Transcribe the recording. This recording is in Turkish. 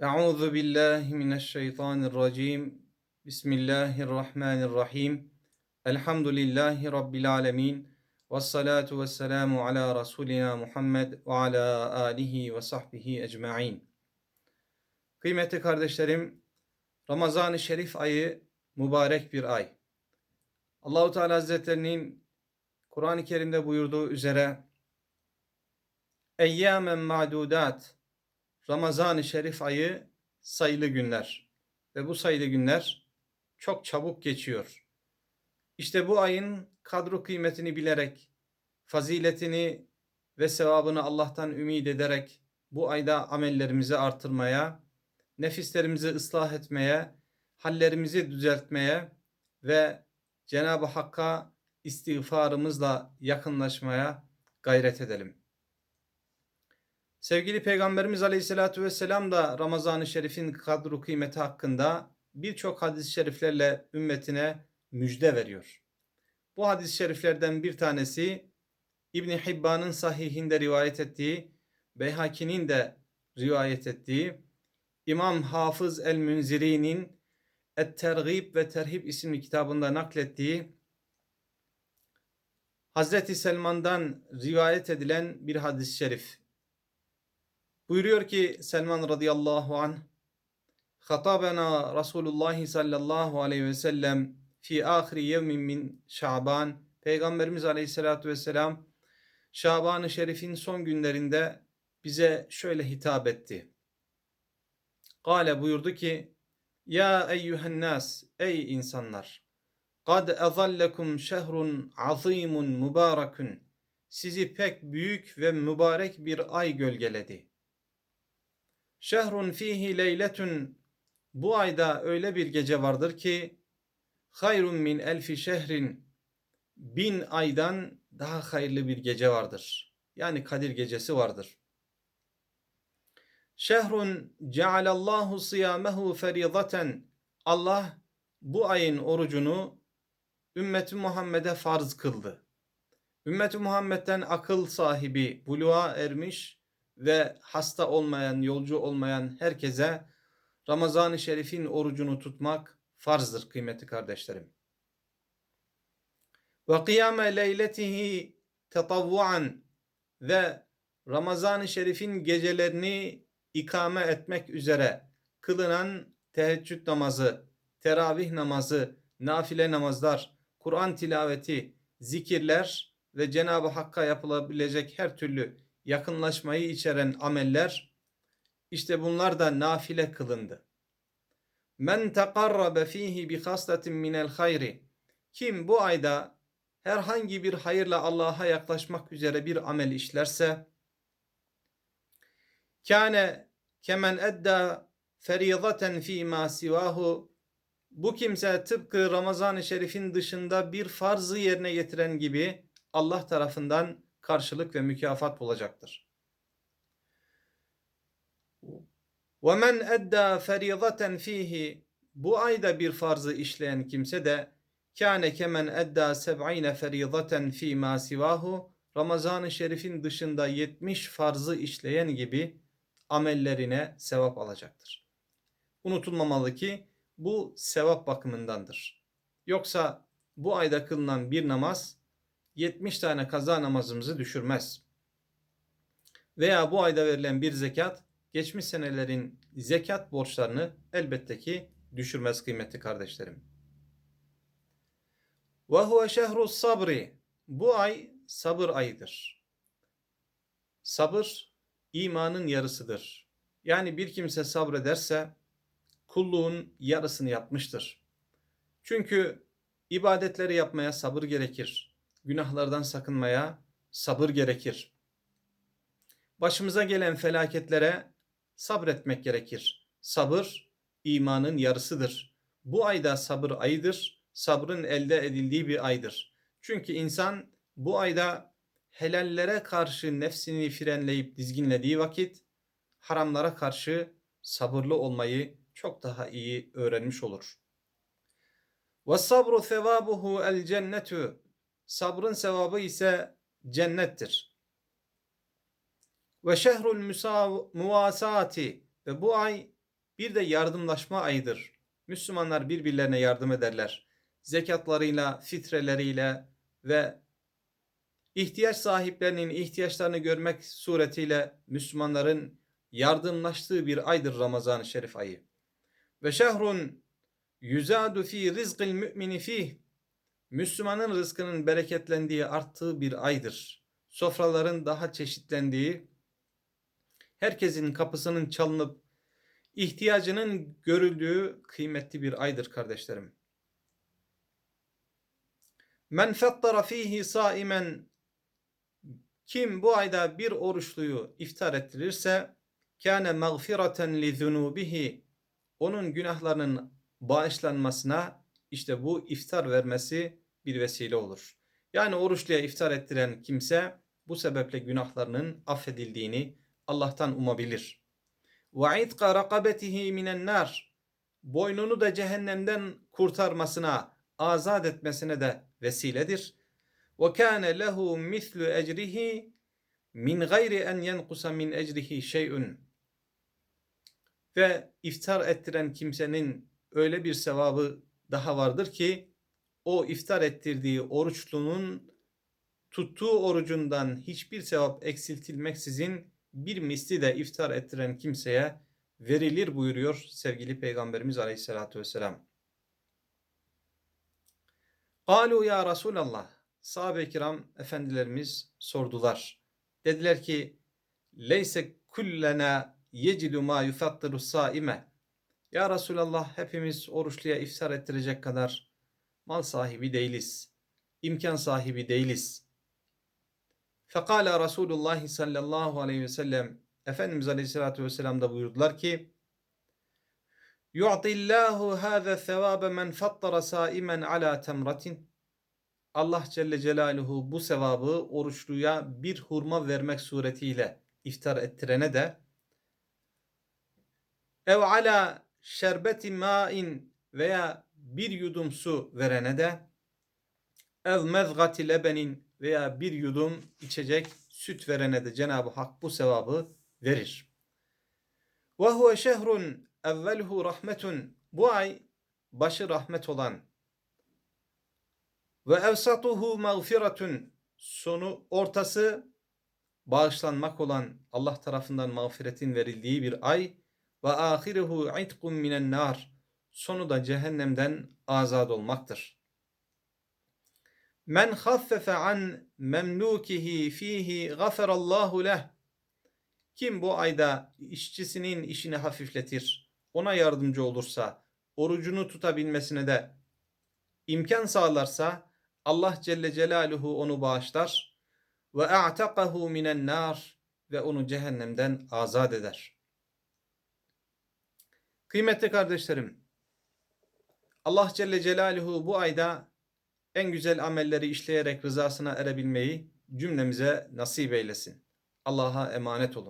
Euzu billahi mineşşeytanirracim. Bismillahirrahmanirrahim. Elhamdülillahi rabbil alamin. Ves salatu vesselamu ala rasulina Muhammed ve ala alihi ve sahbihi ecmaîn. Kıymetli kardeşlerim, Ramazan-ı Şerif ayı mübarek bir ay. Allahu Teala Hazretlerinin Kur'an-ı Kerim'de buyurduğu üzere Eyyamen ma'dudat Ramazan-ı Şerif ayı sayılı günler ve bu sayılı günler çok çabuk geçiyor. İşte bu ayın kadro kıymetini bilerek, faziletini ve sevabını Allah'tan ümit ederek bu ayda amellerimizi artırmaya, nefislerimizi ıslah etmeye, hallerimizi düzeltmeye ve Cenab-ı Hakk'a istiğfarımızla yakınlaşmaya gayret edelim. Sevgili Peygamberimiz Aleyhisselatü Vesselam da Ramazan-ı Şerif'in kadru kıymeti hakkında birçok hadis-i şeriflerle ümmetine müjde veriyor. Bu hadis-i şeriflerden bir tanesi İbni Hibban'ın sahihinde rivayet ettiği, Beyhaki'nin de rivayet ettiği, İmam Hafız el-Münziri'nin Et-Tergib ve Terhib isimli kitabında naklettiği Hazreti Selman'dan rivayet edilen bir hadis-i şerif. Buyuruyor ki Selman radıyallahu anh Hatabena Resulullah sallallahu aleyhi ve sellem fi ahri yevmin min Şaban Peygamberimiz aleyhissalatü vesselam Şaban-ı Şerif'in son günlerinde bize şöyle hitap etti. Kale buyurdu ki Ya eyyühen nas ey insanlar Kad ezallekum şehrun azimun mübarekun sizi pek büyük ve mübarek bir ay gölgeledi. Şehrun fihi leyletun bu ayda öyle bir gece vardır ki hayrun min elfi şehrin bin aydan daha hayırlı bir gece vardır. Yani Kadir gecesi vardır. Şehrun cealallahu siyamehu feridaten Allah bu ayın orucunu ümmeti Muhammed'e farz kıldı. Ümmeti Muhammed'den akıl sahibi, buluğa ermiş ve hasta olmayan, yolcu olmayan herkese Ramazan-ı Şerif'in orucunu tutmak farzdır kıymetli kardeşlerim. Ve kıyame leyletihi tetavvuan ve Ramazan-ı Şerif'in gecelerini ikame etmek üzere kılınan teheccüd namazı, teravih namazı, nafile namazlar, Kur'an tilaveti, zikirler ve Cenab-ı Hakk'a yapılabilecek her türlü yakınlaşmayı içeren ameller işte bunlar da nafile kılındı. Men teqarrabe fihi bi haslatin minel hayri kim bu ayda herhangi bir hayırla Allah'a yaklaşmak üzere bir amel işlerse kâne kemen edda ferizaten fi ma sivahu bu kimse tıpkı Ramazan-ı Şerif'in dışında bir farzı yerine getiren gibi Allah tarafından karşılık ve mükafat bulacaktır. وَمَنْ اَدَّى فَرِيضَةً fihi Bu ayda bir farzı işleyen kimse de kâne kemen edda seb'ine feridaten fî mâ sivahu Ramazan-ı Şerif'in dışında 70 farzı işleyen gibi amellerine sevap alacaktır. Unutulmamalı ki bu sevap bakımındandır. Yoksa bu ayda kılınan bir namaz 70 tane kaza namazımızı düşürmez. Veya bu ayda verilen bir zekat geçmiş senelerin zekat borçlarını elbette ki düşürmez kıymetli kardeşlerim. Ve huve şehru sabri. Bu ay sabır ayıdır. Sabır imanın yarısıdır. Yani bir kimse sabrederse kulluğun yarısını yapmıştır. Çünkü ibadetleri yapmaya sabır gerekir günahlardan sakınmaya sabır gerekir. Başımıza gelen felaketlere sabretmek gerekir. Sabır imanın yarısıdır. Bu ayda sabır ayıdır. Sabrın elde edildiği bir aydır. Çünkü insan bu ayda helallere karşı nefsini frenleyip dizginlediği vakit haramlara karşı sabırlı olmayı çok daha iyi öğrenmiş olur. Ve sabru sevabuhu el cennetu Sabrın sevabı ise cennettir. Ve şehrul muvasati ve bu ay Bir de yardımlaşma ayıdır. Müslümanlar birbirlerine yardım ederler. Zekatlarıyla, fitreleriyle ve ihtiyaç sahiplerinin ihtiyaçlarını görmek suretiyle Müslümanların yardımlaştığı bir aydır Ramazan-ı Şerif ayı. Ve şehrun yüzadu fi rizqil mümini fih. Müslümanın rızkının bereketlendiği, arttığı bir aydır. Sofraların daha çeşitlendiği, herkesin kapısının çalınıp ihtiyacının görüldüğü kıymetli bir aydır kardeşlerim. Men fettara fihi saimen kim bu ayda bir oruçluyu iftar ettirirse kâne mağfireten li zunubihi onun günahlarının bağışlanmasına işte bu iftar vermesi bir vesile olur. Yani oruçluya iftar ettiren kimse bu sebeple günahlarının affedildiğini Allah'tan umabilir. Ve itqa rakabetihi minen nar boynunu da cehennemden kurtarmasına, azat etmesine de vesiledir. Ve kâne lehu mislu ecrihi min gayri en yenkusa min ecrihi şey'un. Ve iftar ettiren kimsenin öyle bir sevabı daha vardır ki o iftar ettirdiği oruçlunun tuttuğu orucundan hiçbir sevap eksiltilmeksizin bir misli de iftar ettiren kimseye verilir buyuruyor sevgili Peygamberimiz Aleyhisselatü Vesselam. Kalu ya Resulallah. Sahabe-i kiram efendilerimiz sordular. Dediler ki leyse kullena yecidu ma yufattiru saime. Ya Resulallah hepimiz oruçluya iftar ettirecek kadar mal sahibi değiliz. İmkan sahibi değiliz. Fekala Resulullah sallallahu aleyhi ve sellem Efendimiz aleyhissalatü vesselam da buyurdular ki Yu'tillahu hâze sevâbe men fattara saimen ala temratin Allah Celle Celaluhu bu sevabı oruçluya bir hurma vermek suretiyle iftar ettirene de ev ala şerbeti ma'in veya bir yudum su verene de ev mezgati lebenin veya bir yudum içecek süt verene de Cenab-ı Hak bu sevabı verir. Ve huve şehrun evvelhu rahmetun. Bu ay başı rahmet olan. Ve evsatuhu mağfiretun sonu ortası bağışlanmak olan Allah tarafından mağfiretin verildiği bir ay ve ahiruhu itqun minen nar sonu da cehennemden azad olmaktır. Men haffefe an memlukihi fihi gaferallahu leh kim bu ayda işçisinin işini hafifletir, ona yardımcı olursa, orucunu tutabilmesine de imkan sağlarsa Allah Celle Celaluhu onu bağışlar ve a'taqahu minen nar ve onu cehennemden azat eder. Kıymetli kardeşlerim, Allah Celle Celaluhu bu ayda en güzel amelleri işleyerek rızasına erebilmeyi cümlemize nasip eylesin. Allah'a emanet olun.